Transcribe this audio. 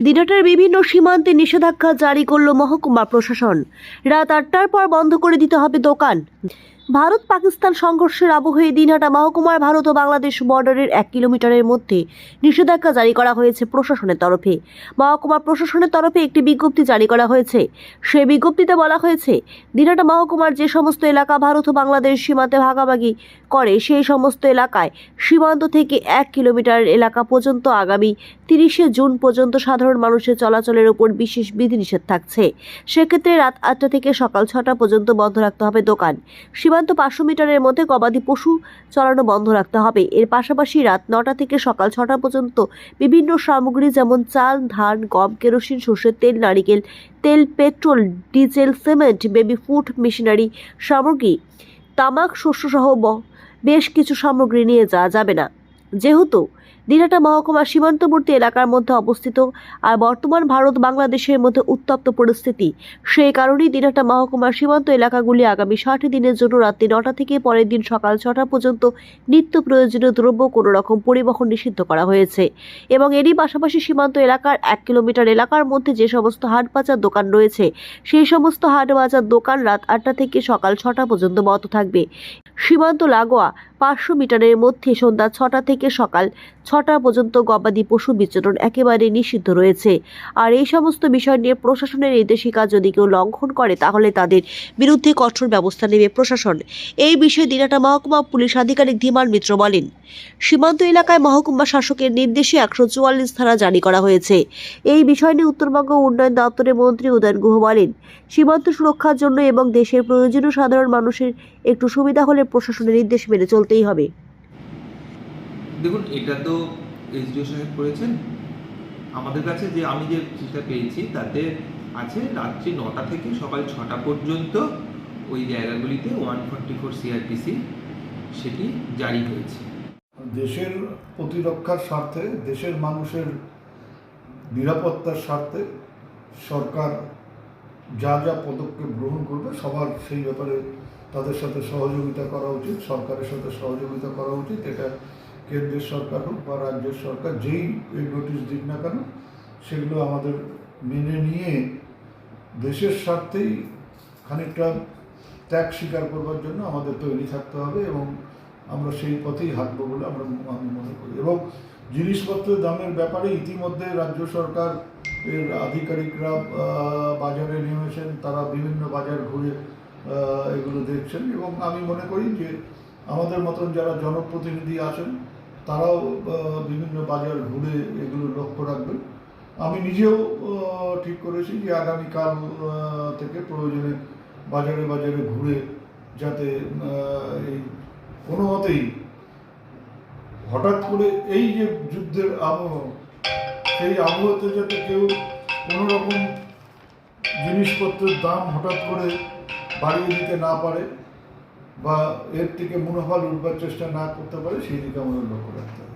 দিনহাটার বিভিন্ন সীমান্তে নিষেধাজ্ঞা জারি করল মহকুমা প্রশাসন। রাত আটটার পর বন্ধ করে দিতে হবে দোকান। ভারত পাকিস্তান সংঘর্ষের আবহে দিনহাটা মহকুমার ভারত ও বাংলাদেশ বর্ডারের এক কিলোমিটারের মধ্যে নিষেধাজ্ঞা জারি করা হয়েছে প্রশাসনের তরফে। মহকুমা প্রশাসনের তরফে একটি বিজ্ঞপ্তি জারি করা হয়েছে। সেই বিজ্ঞপ্তিতে বলা হয়েছে, দিনহাটা মহকুমার যে সমস্ত এলাকা ভারত ও বাংলাদেশ সীমান্তে ভাগাভাগি করে, সেই সমস্ত এলাকায় সীমান্ত থেকে এক কিলোমিটার এলাকা পর্যন্ত আগামী তিরিশে জুন পর্যন্ত সাধারণ মানুষের চলাচলের উপর বিশেষ বিধিনিষেধ থাকছে। সেক্ষেত্রে রাত আটটা থেকে সকাল ছটা পর্যন্ত বন্ধ রাখতে হবে দোকান। সীমান্ত পাঁচশো মিটারের মধ্যে গবাদি পশু চলানো বন্ধ রাখতে হবে। এর পাশাপাশি রাত নটা থেকে সকাল ছটা পর্যন্ত বিভিন্ন সামগ্রী যেমন চাল, ধান, গম, কেরোসিন, সর্ষের তেল, নারিকেল তেল, petrol, diesel, cement, baby food, machinery সামগ্রী, তামাক শস্যসহ বেশ কিছু সামগ্রী নিয়ে যাওয়া যাবে না। যেহেতু দিনাটা মহকুমার সীমান্তবর্তী এলাকার মধ্যে অবস্থিত আর বর্তমান ভারত বাংলাদেশের মধ্যে উত্তপ্ত পরিস্থিতি সেই কারণেই দিনাটা মহকুমার সীমান্ত এলাকাগুলি আগামী ষাট দিনের জন্য রাত্রি নটা থেকে পরের দিন সকাল ছটা পর্যন্ত নিত্য প্রয়োজনীয় দ্রব্য কোনো রকম পরিবহন নিষিদ্ধ করা হয়েছে। এবং এরই পাশাপাশি সীমান্ত এলাকার এক কিলোমিটার এলাকার মধ্যে যে সমস্ত হাট বাজার দোকান রয়েছে, সেই সমস্ত হাট বাজার দোকান রাত আটটা থেকে সকাল ছটা পর্যন্ত বন্ধ থাকবে। সীমান্ত লাগোয়া পাঁচশো মিটারের মধ্যে সন্ধ্যা ছটা থেকে সকাল ছটা পর্যন্ত গবাদি পশু বিচরণ একেবারে নিষিদ্ধ রয়েছে। আর এই সমস্ত বিষয় নিয়ে প্রশাসনের নির্দেশিকা যদি কেউ লঙ্ঘন করে, তাহলে তাদের বিরুদ্ধে কঠোর ব্যবস্থা নেবে প্রশাসন। এই বিষয়ে দিনাটা মহকুমা পুলিশ আধিকারিক ধীমান মিত্র বলেন, সীমান্ত এলাকায় মহকুমা শাসকের নির্দেশে একশো চুয়াল্লিশ ধারা জারি করা হয়েছে। এই বিষয় নিয়ে উত্তরবঙ্গ উন্নয়ন দপ্তরের মন্ত্রী উদয়ন গুহ বলেন, সীমান্ত সুরক্ষার জন্য এবং দেশের প্রয়োজনীয় সাধারণ মানুষের একটু সুবিধা হলে প্রশাসনের নির্দেশ মেনে চলতেই হবে। দেখুন এটা তো এসডিও সাহেব করেছেন। আমাদের কাছে যে আমি যে চিঠিটা পেয়েছি তাতে আছে রাত্রি নটা থেকে সকাল ছটা পর্যন্ত ওই জায়গাগুলিতে ওয়ান ফর্টি ফোর সিআরপিসি সেটি জারি হয়েছে। দেশের প্রতিরক্ষার স্বার্থে দেশের মানুষের নিরাপত্তার স্বার্থে সরকার যা যা পদক্ষেপ গ্রহণ করবে সবার সেই ব্যাপারে তাদের সাথে সহযোগিতা করা উচিত, সরকারের সাথে সহযোগিতা করা উচিত। এটা কেন্দ্রের সরকার হোক বা রাজ্যের সরকার, যেই এই নোটিশ দিক না কেন, সেগুলো আমাদের মেনে নিয়ে দেশের স্বার্থেই খানিকটা ত্যাগ স্বীকার করবার জন্য আমাদের তৈরি থাকতে হবে এবং আমরা সেই পথেই হাঁটবো বলে আমরা আমি মনে করি। এবং জিনিসপত্রের দামের ব্যাপারে ইতিমধ্যে রাজ্য সরকার, এর আধিকারিকরা বাজারে নেমেছেন, তারা বিভিন্ন বাজার ঘুরে এগুলো দেখছেন এবং আমি মনে করি যে আমাদের মতন যারা জনপ্রতিনিধি আছেন, তারাও বিভিন্ন বাজার ঘুরে এগুলো লক্ষ্য রাখবেন। আমি নিজেও ঠিক করেছি যে আগামীকাল থেকে প্রয়োজনে বাজারে বাজারে ঘুরে যাতে এই কোনো মতেই হঠাৎ করে এই যে যুদ্ধের আবহ, সেই আবহতে যাতে কেউ কোনো রকম জিনিসপত্রের দাম হঠাৎ করে বাড়িয়ে দিতে না পারে বা এর থেকে মুনাফা লুটবার চেষ্টা না করতে পারে, সেই দিকে আমাদের লক্ষ্য রাখতে হবে।